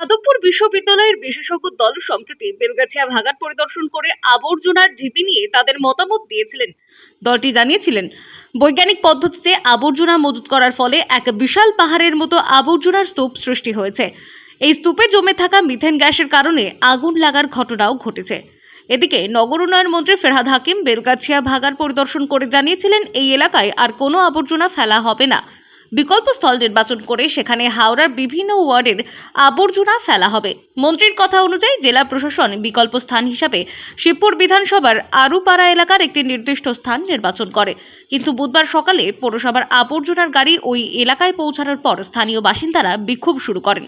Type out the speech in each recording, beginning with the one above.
যাদবপুর বিশ্ববিদ্যালয়ের বিশেষজ্ঞ দল সম্প্রতি বেলগাছিয়া ভাগার পরিদর্শন করে আবর্জনার ঢিপি নিয়ে তাদের মতামত দিয়েছিলেন। দলটি জানিয়েছিলেন, বৈজ্ঞানিক পদ্ধতিতে আবর্জনা মজুত করার ফলে এক বিশাল পাহাড়ের মতো আবর্জনার স্তূপ সৃষ্টি হয়েছে। এই স্তূপে জমে থাকা মিথেন গ্যাসের কারণে আগুন লাগার ঘটনাও ঘটেছে। এদিকে নগর উন্নয়ন মন্ত্রী ফেরহাদ হাকিম বেলগাছিয়া ভাগার পরিদর্শন করে জানিয়েছিলেন, এই এলাকায় আর কোনো আবর্জনা ফেলা হবে না। বিকল্প স্থল নির্বাচন করে সেখানে হাওড়ার বিভিন্ন ওয়ার্ডের আবর্জনা ফেলা হবে। মন্ত্রীর কথা অনুযায়ী জেলা প্রশাসন বিকল্প স্থান হিসাবে শিবপুর বিধানসভার আরুপাড়া এলাকার একটি নির্দিষ্ট স্থান নির্বাচন করে। কিন্তু বুধবার সকালে পৌরসভার আবর্জনার গাড়ি ওই এলাকায় পৌঁছানোর পর স্থানীয় বাসিন্দারা বিক্ষোভ শুরু করেন।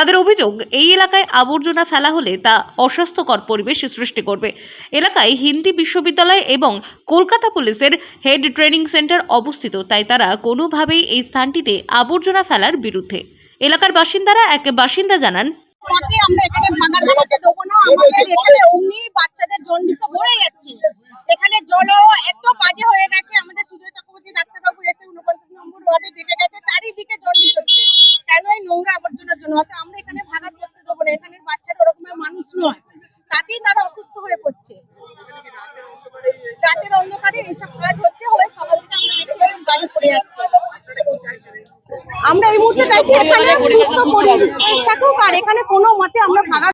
তাদের অভিযোগ, এই এলাকায় আবর্জনা ফেলা হলে তা অস্বাস্থ্যকর পরিবেশ সৃষ্টি করবে। এলাকায় হিন্দি বিশ্ববিদ্যালয় এবং কলকাতা পুলিশের হেড ট্রেনিং সেন্টার অবস্থিত, তাই তারা কোনোভাবেই এই স্থানটিতে আবর্জনা ফেলার বিরুদ্ধে। এলাকার বাসিন্দারা এক বাসিন্দা জানান এখানে জলও তাতেই তারা অসুস্থ হয়ে পড়ছে। রাতের অন্ধকারে এইসব কাজ হচ্ছে হয়ে সকাল থেকে আমরা দেখছি গাড়ি পড়ে যাচ্ছে। আমরা এই মুহূর্তে চাইছি এখানে সুস্থ পরিবেশ থাকুক আর এখানে কোনো মতে আমরা ভাগার